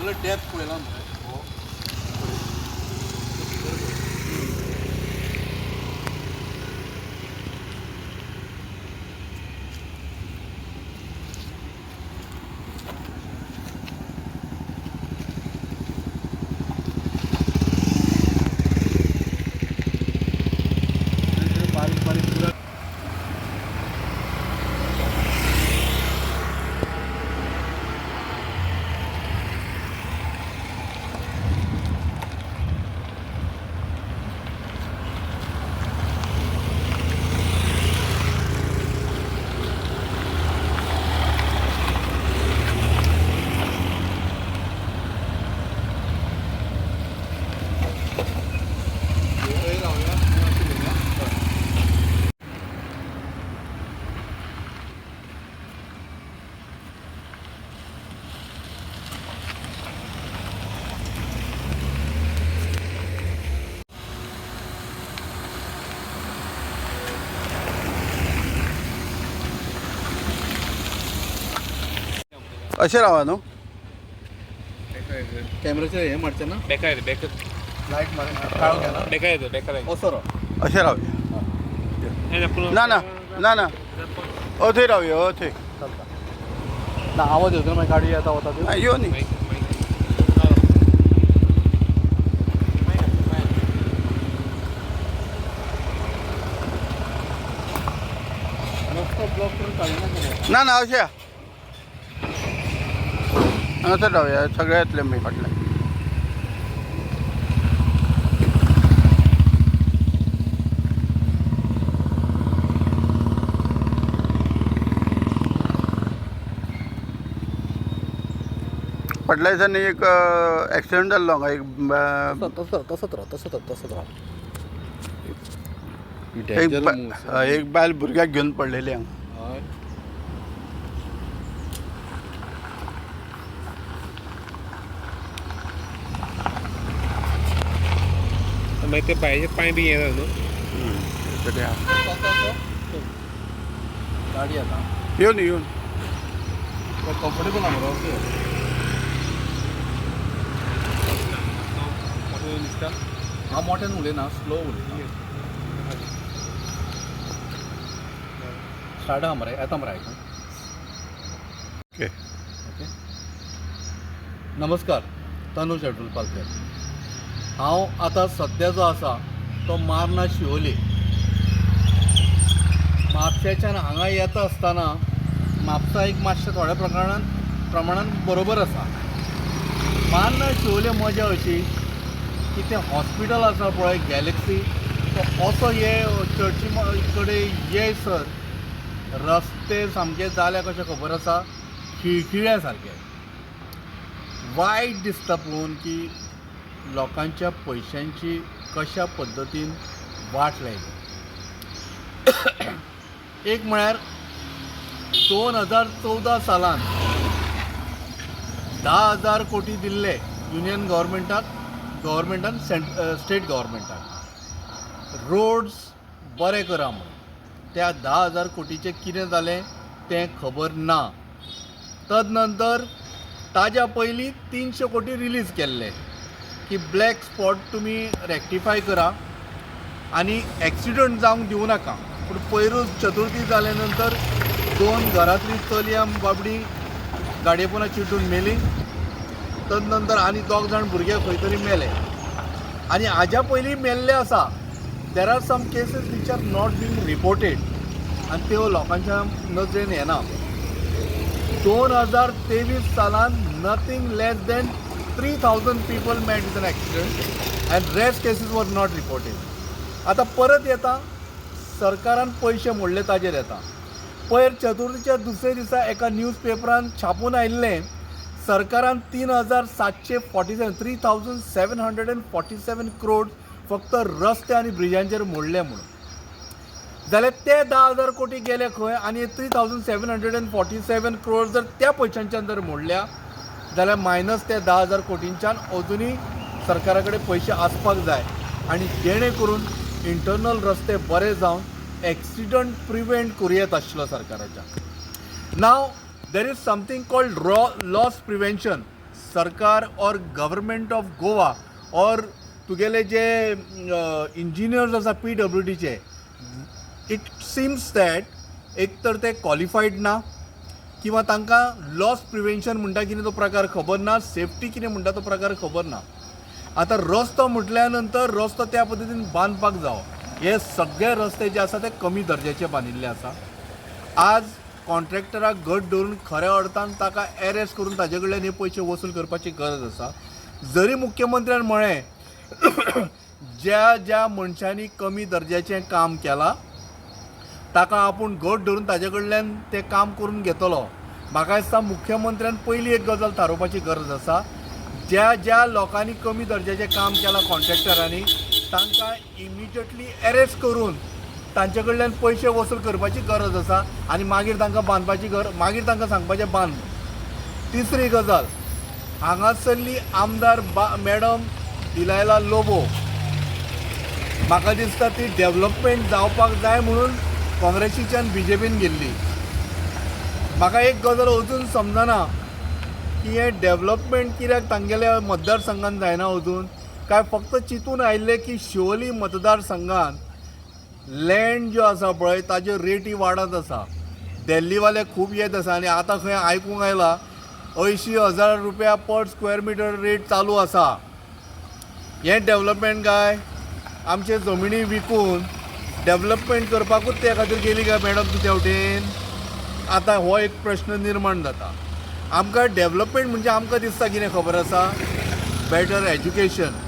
सगळं depth ಅಶೇರಾವನು camera ಏನು ಮಾಡ್ತೇನೆ ಬೇಕಾಗಿದೆ ಬೇಕು ಲೈಟ್ ಮಾಡಿ ಬೇಕಾಗಿದೆ ಬೇಕಾಗಿದೆ ಹೊಸರು ಅಶೇರಾವಿ ના ના ના ના ઓથી રહ્યો ઓથી ના આવો જ હતો મેં ગાડી હતા હોતા હા યો નહીં ના ના આવશે सगळे येतले मागीर फाटल्यान फाटल्या दिसांनी एक एक्सिडेंट जाल्लो हांगा एक तसंच राहा तसंच तसंच राहा एक बा- हय, एक बायल भुरग्याक घेवन पडलेली हांगा मागीर ते भायचे पांय बी हा. गाडी येता येवन येवन कम्फर्टेबल आहा मरो ओके. हा मोठ्यान उलयना स्लो उलयना स्टार्ट आहा मरे येता मरे आयकून ओके ओके नमस्कार तनुज शेड्यूल पालकर. हांव आतां सद्या जो आसा तो मारना शिवोले. म्हापशेच्यान हांगा येता आसतना म्हापसा एक मातशें थोड्या प्रमाणान प्रमाणान बरोबर आसा मारना शिवोले मजा अशी की तें हॉस्पिटल आसा पळय गॅलेक्सी. तो असो ये चर्ची कडेन ये सर. रस्ते सामके जाल्या कशें खबर आसा? खिळखिळ्या सारके वायट दिसता पळोवन की लोकांच्या पयशांची कशा पद्दतीन वाट लायली एक म्हळ्यार दोन हजार चवदा सालांत धा हजार कोटी दिल्ले युनियन गव्हर्मेंटाक गव्हर्मेंटान सेंट स्टेट गव्हर्मेंटाक रोड्स बरे करा म्हणून त्या धा हजार कोटीचें कितें जालें तें खबर ना. तद नंतर ताज्या पयलीं तिनशे कोटी रिलीज केल्ले. की ब्लॅक स्पॉट तुमी रेक्टिफाय करा आनी एक्सिडंट जावंक दिवं नाका. पूण पयरूच चतुर्थी जाले नंतर दोन घरांतली चलयां बाबडी गाडयेपणा चिटून मेली. तदनंतर आनी दोग जाण भुरगे खंय तरी मेले आनी हाज्या पयलीं मेल्ले आसा there are some cases which are not been reported आनी त्यो लोकांच्या नजरेन येना दोन हजार तेवीस सालान nothing less than three thousand people met is an accident and rest cases were not reported आतां परत येता सरकारान पयशे मोडले ताजेर येता. पयर चतुर्थीच्या दुसरे दिसा एका न्यूज पेपरान छापून आयिल्लें सरकारान तीन हजार सातशे forty seven three thousand seven hundred and forty seven crore फक्त रस्ते आनी ब्रिजांचेर मोडले म्हणून. जाल्यार ते धा हजार कोटी गेले खंय आनी three thousand seven hundred and forty seven crore जर त्या पयशांच्यान जर मोडल्या जाल्यार मायनस ते धा हजार कोटींच्यान अजुनूय सरकारा कडेन पयशे आसपाक जाय. आनी जेणे करून इंटरनल रस्ते बरे जावन एक्सिडंट प्रिवेंट करूं आशिल्लो सरकाराच्या. Now there is something called raw loss prevention सरकार और गव्हर्मेंट ऑफ गोवा और तुगेले जे इंजिनियर्स आसा पी डब्ल्यू डीचे इट सिम्स दॅट एक तर ते क्वॉलिफायड ना किंवा तांकां लॉस प्रिव्हेन्शन म्हणटा कितें तो प्रकार खबर ना सेफ्टी कितें म्हणटा तो प्रकार खबर ना. आतां रस्तो म्हटल्या नंतर रस्तो त्या पद्दतीन बांदपाक जावो. हे सगळे रस्ते जे आसा ते कमी दर्जाचे बांदिल्ले आसा. आज कॉन्ट्रॅक्टराक घट धरून खऱ्या अर्थान ताका एरेस्ट करून ताजे कडल्यान हे पयशे वसूल करपाची गरज आसा. जरी मुख्यमंत्र्यान म्हळें ज्या ज्या मनशांनी कमी दर्जाचें काम केलां ताका आपूण घट धरून ताजे कडल्यान तें काम करून घेतलो. म्हाका दिसता मुख्यमंत्र्यान पयली एक गजाल थारोवपाची गरज आसा. ज्या ज्या लोकांनी कमी दर्जाचें काम केलां कॉन्ट्रॅक्टरांनी तांकां इमिजिएटली एरेस्ट करून तांचे कडल्यान पयशे वसूल करपाची गरज आसा आनी मागीर तांकां बांदपाची गरज मागीर तांकां सांगपाचें बांद तिसरी गजाल हांगासरली आमदार बा मॅडम इलायला लोबो. म्हाका दिसता ती डेव्हलपमेंट जावपाक जाय म्हणून काँग्रेसीच्यान बी जे पीन गेल्ली. म्हाका एक गजाल अजून समजना की हे डेव्हलपमेंट कित्याक तांगेल्या मतदारसंघान जायना अजून? काय फक्त चिंतून आयिल्लें की शिवोली मतदारसंघान लँड ज्यो आसा पळय ताज्यो रेटी वाडत आसा. दिल्लीवाले खूब येत आसा आनी आतां खंय आयकूंक आयलां अंयशीं हजार रुपया पर स्क्वेअर मिटर रेट चालू आसा. हें डेव्हलपमेंट काय? आमचे जमिनी विकून डेव्हलपमेंट करपाकूच त्या खातीर गेली काय मॅडम तुज्या वटेन आतां हो एक प्रश्न निर्माण जाता. आमकां डेव्हलपमेंट म्हणजे आमकां दिसता कितें खबर आसा? Better education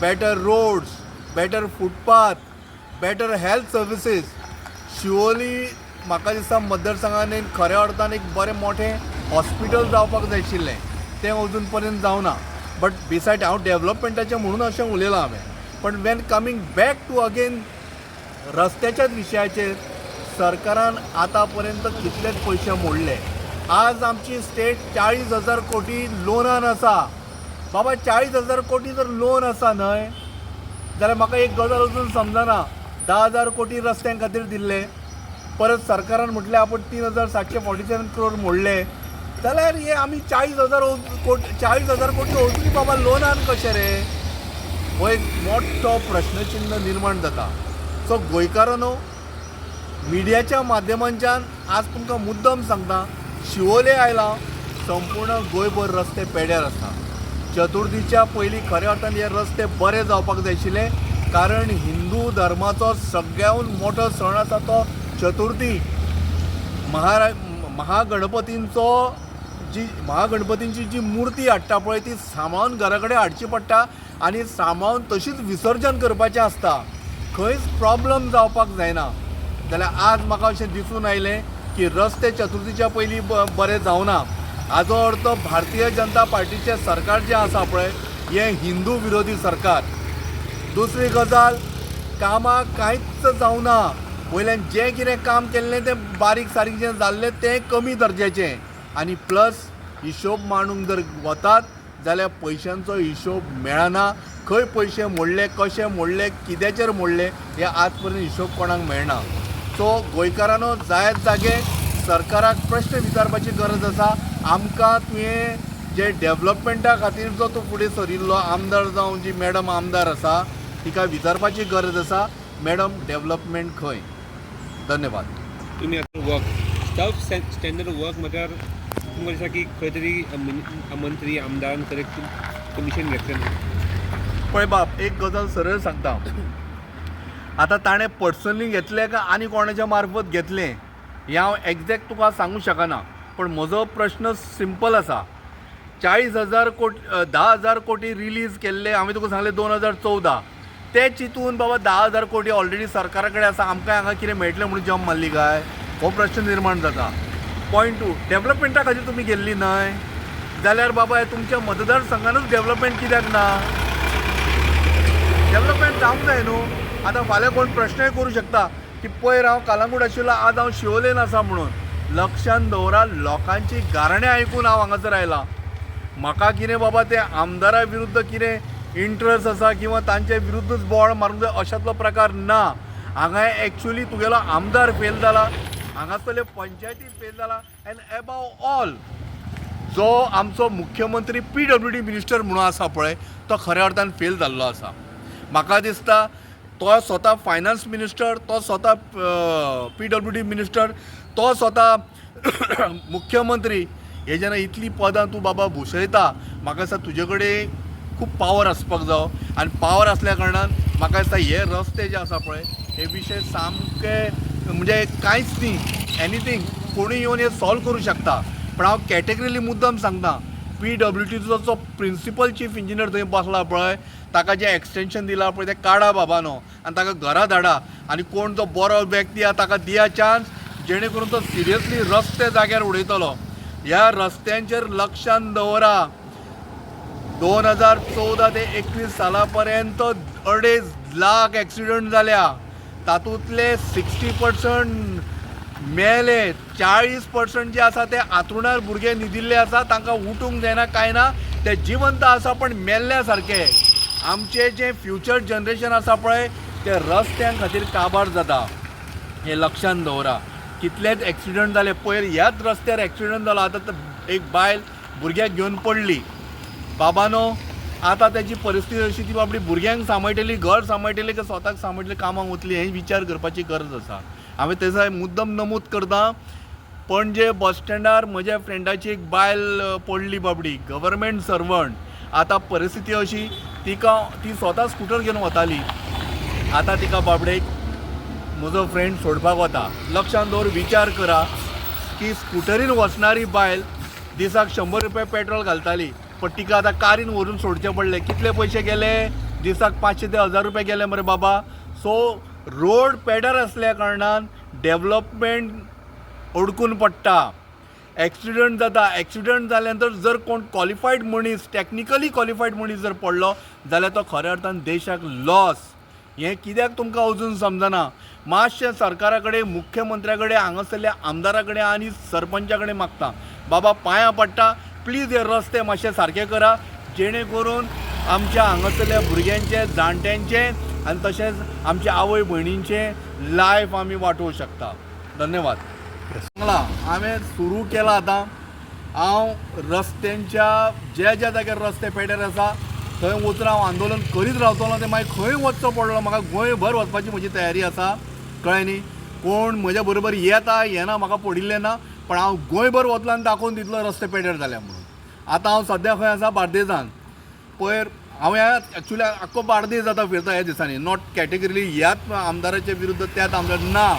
better roads better footpath better health services Siolim म्हाका दिसता मतदारसंघान एक खऱ्या अर्थान एक बरें मोठें हॉस्पिटल जावपाक जाय आशिल्लें. तें अजून पर्यंत जावना. बट बिसायड हांव डेव्हलपमेंटाचें म्हणून अशें उलयलां हांवें. पण when coming back to again रस्त्याच्याच विशयाचेर सरकारान आतां पर्यंत कितलेच पयशे मोडले? आज आमची स्टेट चाळीस हजार कोटी लोनान आसा बाबा चाळीस हजार कोटी जर लोन आसा न्हय जाल्यार म्हाका एक गजाल अजून समजना. धा हजार कोटी रस्त्यां खातीर दिल्ले. परत सरकारान म्हटलें आपण तीन हजार सातशे फॉर्टी सेवन करोड मोडले. जाल्यार हे आमी चाळीस हजार कोटी चाळीस हजार कोटी अजून बाबा लोनान कशें रे? हो एक मोठो प्रश्नचिन्ह निर्माण जाता. सो गोंयकारांनो मिडियाच्या माध्यमांच्यान आज तुमकां मुद्दम सांगता शिवोले आयला संपूर्ण गोंयभर रस्ते पेड्यार आसा चतुर्थीच्या पयलीं खऱ्या अर्थान हे रस्ते बरे जावपाक जाय आशिल्ले कारण हिंदू धर्माचो सगळ्याहून मोठो सण आसा तो चतुर्थी. महारा महागणपतींचो जी महागणपतींची जी मुर्ती हाडटा पळय ती सांबाळून घरा कडेन हाडची पडटा आनी सांबाळून तशीच विसर्जन करपाचें आसता. खंयच प्रॉब्लम जावपाक जायना. जाल्यार आज म्हाका अशें दिसून आयलें की रस्ते चतुर्थीच्या पयलीं बरें जावना. हाजो अर्थ भारतीय जनता पार्टीचें सरकार जें आसा पळय हें हिंदू विरोधी सरकार. दुसरी गजाल कामाक कांयच जावना. वयल्यान जें कितें काम केल्लें तें बारीक सारीक जें जाल्लें तें कमी दर्जाचें. आनी प्लस हिशोब मांडूंक जर वतात जाल्यार पयशांचो हिशोब मेळना. खंय पयशे मोडले कशे मोडले कित्याचेर मोडले हे आज पर्यंत हिशोब कोणाक मेळना. सो गोंयकारांनो जायत जागे सरकाराक प्रश्न विचारपाची गरज आसा. आमकां तुवें जे डेव्हलपमेंटा खातीर जो तूं फुडें सरिल्लो आमदार जावं जी मॅडम आमदार आसा तिका विचारपाची गरज आसा. मॅडम डेव्हलपमेंट खंय? धन्यवाद. तुमी आतां वर्क सेल्फ स्टँडर्ड वर्क म्हटल्यार तुमकां दिसता की खंय तरी मंत्री आमदारान कमिशन घेतलें ना पळय बाप एक गजाल सरळ सांगता. आतां ताणें पर्सनली घेतलें काय आनी कोणाच्या मार्फत घेतलें हें हांव एग्जॅक्ट तुका सांगूं शकना. पण म्हजो प्रश्न सिंपल आसा चाळीस हजार कोटी धा हजार कोटी रिलीज केल्ले हांवें तुका सांगलें दोन हजार चवदा ते चिंतून बाबा धा हजार कोटी ऑलरेडी सरकारा कडेन आसा आमकां हांगा कितें मेळटलें म्हणून जम मारली काय? हो प्रश्न निर्माण जाता. पॉयंट टू डेवलपमेंटा खातीर तुमी गेल्ली न्हय? जाल्यार बाबा तुमच्या मतदारसंघानूच डेव्हलपमेंट कित्याक ना? डेव्हलपमेंट जावंक जाय न्हू आतां फाल्यां कोण प्रश्नय करूं शकता की पयर हांव कालांगूट आशिल्लो आज हांव शिवोलेन आसा म्हणून. लक्षांत दवरा लोकांची गारणें आयकून हांव हांगासर आयलां म्हाका कितें बाबा ते आमदारा विरुद्ध कितें इंट्रस्ट आसा किंवा तांचे विरुद्धच बोवाळ मारूंक जाय अशातलो प्रकार ना. हांगा एक्चुली तुगेलो आमदार फेल जाला हांगासरले पंचायती फेल जाला एन्ड एबाव ऑल जो आमचो मुख्यमंत्री पी डब्ल्यू डी मिनिस्टर म्हणून आसा पळय तो खऱ्या अर्थान फेल जाल्लो आसा म्हाका दिसता तो स्वता फायनान्स मिनिस्टर तो स्वता पी डब्ल्यू डी मिनिस्टर तो स्वता मुख्यमंत्री हे जेन्ना इतली पदां तूं बाबा भुशयता म्हाका दिसता तुजे कडेन खूब पावर आसपाक जायो आनी पावर असल्या कारणान म्हाका दिसता हे रस्ते जे आसा पळय हे विशय सामके म्हणजे कांयच न्ही एनीथींग कोणूय येवन हे सॉल्व करूं शकता. पण हांव कॅटेगरीली मुद्दम सांगता पी डब्ल्यू टीचो जो प्रिंसिपल चीफ इंजिनियर थंय बसला पळय ताका जें एक्सटेंशन दिलां पळय तें काडा बाबा न्हू आनी ताका घरा धाडा. आनी कोण जो बरो व्यक्ती आहा ताका दिया चान्स जेणे करून तो सिरियसली रस्ते जाग्यार उडयतलो. ह्या रस्त्यांचेर लक्षांत दवरा. दोन हजार चवदा ते एकवीस साला पर्यंत अडेज लाख एक्सिडंट जाल्या तातूंतले सिक्स्टी पर्संट मेले चाळीस पर्संट जे आसा ते आतुणार भुरगे न्हिदिल्ले आसा तांकां उठूंक जायना कांय ना ते जिवंत आसा पण मेल्ल्या सारके आमचे जे फ्युचर जनरेशन आसा पळय ते रस्त्यां खातीर काबार जाता. हे लक्षांत दवरा. कितलेच एक्सिडंट जाले. पयर ह्याच रस्त्यार एक्सिडंट जालो. आतां एक बायल भुरग्याक घेवन पडली. बाबानो आतां त्याची परिस्थिती अशी ती बाबडी भुरग्यांक सांबाळटली घर सांबाळटली की स्वताक सांबाळटली कामांक वतली हे विचार करपाची गरज आसा. हांवें तेचा मुद्दम नमूद करता. पणजे बस स्टँडार म्हज्या फ्रेंडाची एक बायल पडली बाबडी गव्हर्मेंट सर्वंट आतां परिस्थिती अशी तिका ती स्वता स्कुटर घेवन वताली. आतां तिका बाबडेक म्हजो फ्रेंड सोडपाक वता. लक्षांत दवर विचार करा की स्कुटरीन वचणारी बायल दिसाक शंबर रुपया पेट्रोल घालताली पण तिका आतां कारीन व्हरून सोडचें पडलें. कितले पयशे गेले? दिसाक पांचशे ते हजार रुपया गेले मरे बाबा. सो रोड पेडर असल्या कारणान डेव्हलपमेंट अडकून पडटा. ॲक्सिडंट जाता ॲक्सिडंट जाल्यानंतर जर कोण क्वॉलिफायड मनीस टॅक्निकली क्वॉलिफायड मनीस जर पडलो जाल्यार तो खऱ्या अर्थान देशाक लॉस हें कित्याक तुमकां अजून समजना? मातशें सरकारा कडेन मुख्यमंत्र्या कडेन हांगासरल्या आमदारा कडेन आनी सरपंचा कडेन मागता. बाबा पांयां पडटा. प्लीज हे रस्ते मातशे सारके करा. जेणे करून आमच्या हांगासरल्या भुरग्यांचे जाणट्यांचे आनी तशेंच आमच्या आवय भयणींचे लायफ आमी वाटोवंक शकता. धन्यवाद. चांगला हांवें सुरू केला आतां. हांव रस्त्यांच्या ज्या ज्या जाग्यार रस्ते पेड्यार आसा थंय वचून हांव आंदोलन करीत रावतलो तें मागीर खंय वचचो पडलो म्हाका गोंयभर वचपाची म्हजी तयारी आसा कळ्ळें न्ही कोण म्हज्या बरोबर येता येना म्हाका पडिल्लें ना पण हांव गोंयभर वतलो आनी दाखोवन दितलो रस्ते पेड्यार जाल्या म्हणून. आतां हांव सद्या खंय आसा बार्देजान. पयर हांव एक्चुली आख्खो बार्देज जाता फिरता ह्या दिसांनी. नॉट कॅटेगरीली ह्याच आमदाराच्या विरुद्ध त्याच आमदार ना.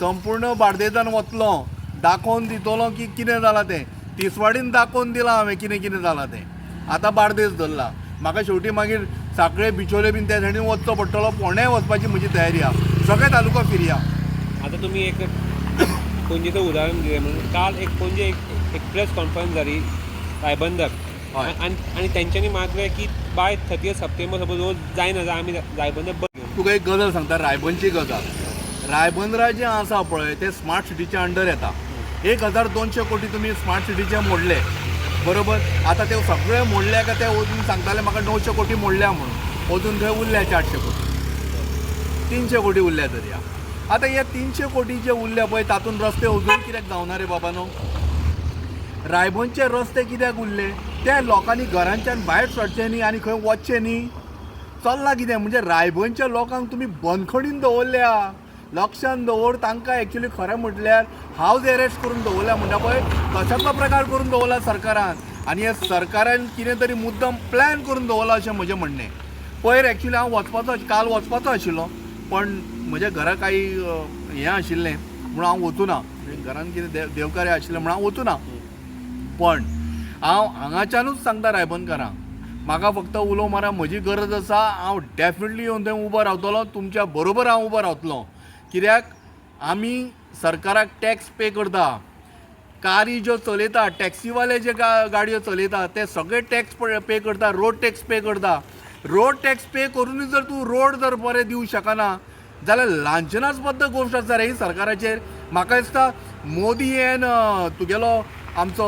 संपूर्ण बार्देजान वतलो. दाखोवन दितलो की कितें जालां तें? तिसवाडीन दाखोवन दिलां हांवें कितें कितें जालां तें? आतां बार्देज धरला. म्हाका शेवटी मागीर साखळे बिचोले बीन त्या सायडीन वचचो पडटलो. फोंड्याय वचपाची म्हजी तयारी आहा सगळे तालुका फिरया. आता तुम्ही एक पणजेचं उदाहरण दिले म्हणून. काल एक पणजे एक एक प्रेस कॉन्फरन्स जाली रायबंदर. हय. आणि आणि त्यांच्यानी मागले की बाय थर्टी सप्टेंबर सपोज रोज जायना जाय आम्ही रायबंदर तुका एक गजाल सांगता? रायबंदची गजाल. रायबंदरा जें आसा पळय तें स्मार्ट सिटीच्या अंडर येता. एक हजार दोनशे कोटी तुमी स्मार्ट सिटीचे मोडले. बरोबर? आतां ते सगळे मोडले काय ते अजून सांगताले म्हाका णवशे कोटी मोडल्या म्हणून. अजून थंय उरल्या चारशे कोटी. तीनशे कोटी उरल्या तरी आतां हे तीनशे कोटी जे उरल्या पळय तातूंत रस्ते अजून कित्याक जावना रे बाबा न्हू रायबंदचे रस्ते कित्याक उरले? त्या लोकांनी घरांच्यान भायर सरचे न्ही आनी खंय वचचें न्ही चल्ला कितें? म्हणजे रायबंदच्या लोकांक तुमी बंदखणीन दवरल्या. लक्षांत दवर तांकां एक्चुली खरें म्हटल्यार हावज एरेस्ट करून दवरल्या म्हणटा पळय तशातलो प्रकार करून दवरला सरकारान. आनी हे सरकारान कितें तरी मुद्दम प्लॅन करून दवरला अशें म्हजें म्हणणें. पयर एक्चुली हांव वचपाचो काल वचपाचो आशिल्लो पण म्हज्या घरा काही हें आशिल्लें म्हणून हांव वचूना घरान कितें देव देवकार्य आशिल्लें म्हणून हांव वचूना पण हांव हांगाच्यानूच सांगता रायबंदकारांक म्हाका फक्त उलो मारा म्हजी गरज आसा हांव डेफिनेटली येवन थंय उबो रावतलो तुमच्या बरोबर हांव उबो रावतलो. कित्याक आमी सरकाराक टॅक्स पे करता. कारी ज्यो चलयता टॅक्सीवाले जे गा गाडयो चलयता ते सगळे टॅक्स पे करता रोड टॅक्स पे करता. रोड टॅक्स पे करूनच जर तूं रोड जर बरे दिवंक शकना जाल्यार लांछनास्पद गोश्ट आसा रे ही सरकाराचेर. म्हाका दिसता मोदी हेन तुगेलो आमचो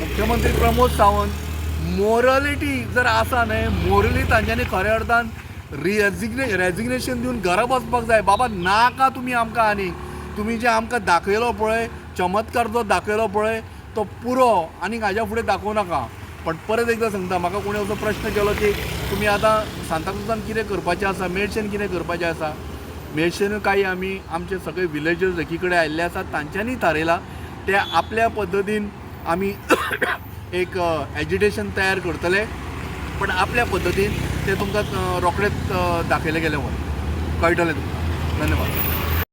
मुख्यमंत्री प्रमोद सावंत मोरलिटी जर आसा न्हय मोरली तांच्यांनी खऱ्या अर्थान रेजिग्ने रेजिग्नेशन दिवन घरा बसपाक जाय. बाबा नाका तुमी आमकां आनी तुमी जे आमकां दाखयलो पळय चमत्कार जो दाखयलो पळय तो पुरो आनीक हाज्या फुडें दाखोवं नाका. पण परत एकदां सांगता म्हाका कोणी असो प्रश्न केलो की तुमी आतां सांताक्रुजान कितें करपाचें आसा मेडशेन कितें करपाचें आसा? मेडशेन काही आमी आमचे सगळे विलेजर्स एकी कडेन आयिल्ले आसात तांच्यांनी थारयलां ते आपल्या पद्दतीन आमी एक एजिटेशन तयार करतले. पण आपल्या पद्दतीन ते तुमकां अ, रोखडेंच गेले दाखयलें गेलें वता कळटलें तुमकां धन्यवाद.